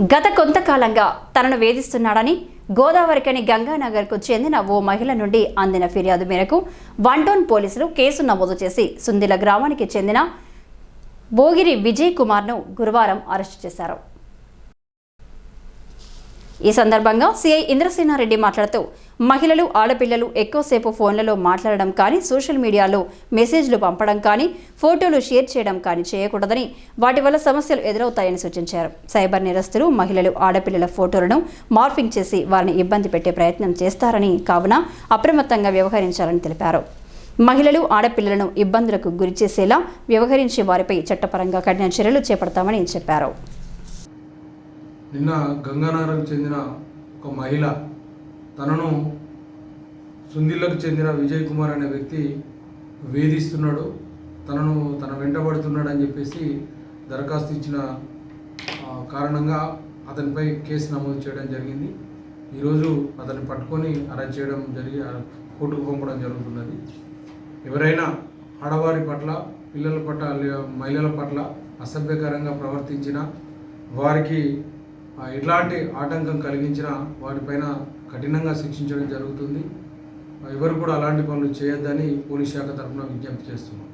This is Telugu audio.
గత కొంతకాలంగా తనను వేధిస్తున్నాడని గోదావరికని గంగానగర్కు చెందిన ఓ మహిళ నుండి అందిన ఫిర్యాదు మేరకు వన్ టౌన్ పోలీసులు కేసు నమోదు చేసి సుందిల గ్రామానికి చెందిన భోగిరి విజయ్ కుమార్ను గురువారం అరెస్టు చేశారు. ఈ సందర్భంగా సిఐ ఇంద్రసేనారెడ్డి మాట్లాడుతూ మహిళలు ఆడపిల్లలు ఎక్కువసేపు ఫోన్లలో మాట్లాడడం కానీ సోషల్ మీడియాలో మెసేజ్లు పంపడం కానీ ఫోటోలు షేర్ చేయడం కానీ చేయకూడదని వాటి వల్ల సమస్యలు ఎదురవుతాయని సూచించారు. సైబర్ నేరస్తులు మహిళలు ఆడపిల్లల ఫోటోలను మార్ఫింగ్ చేసి వారిని ఇబ్బంది పెట్టే ప్రయత్నం చేస్తారని కావున అప్రమత్తంగా వ్యవహరించాలని తెలిపారు. మహిళలు ఆడపిల్లలను ఇబ్బందులకు గురిచేసేలా వ్యవహరించే వారిపై చట్టపరంగా కఠిన చర్యలు చేపడతామని చెప్పారు. నిన్న గంగానగర్కు చెందిన ఒక మహిళ తనను సుందిల్లకు చెందిన విజయ్ కుమార్ అనే వ్యక్తి వేధిస్తున్నాడు తనను తన వెంటబడుతున్నాడు అని చెప్పేసి దరఖాస్తు ఇచ్చిన కారణంగా అతనిపై కేసు నమోదు చేయడం జరిగింది. ఈరోజు అతన్ని పట్టుకొని అరెస్ట్ చేయడం జరిగి కోర్టుకు పంపడం జరుగుతున్నది. ఎవరైనా ఆడవారి పట్ల పిల్లల పట్ల మహిళల పట్ల అసభ్యకరంగా ప్రవర్తించిన వారికి ఎలాంటి ఆటంకం కలిగించినా వాటిపైన కఠినంగా శిక్షించడం జరుగుతుంది. ఎవరు కూడా అలాంటి పనులు చేయొద్దని పోలీస్ శాఖ తరఫున విజ్ఞప్తి చేస్తున్నాం.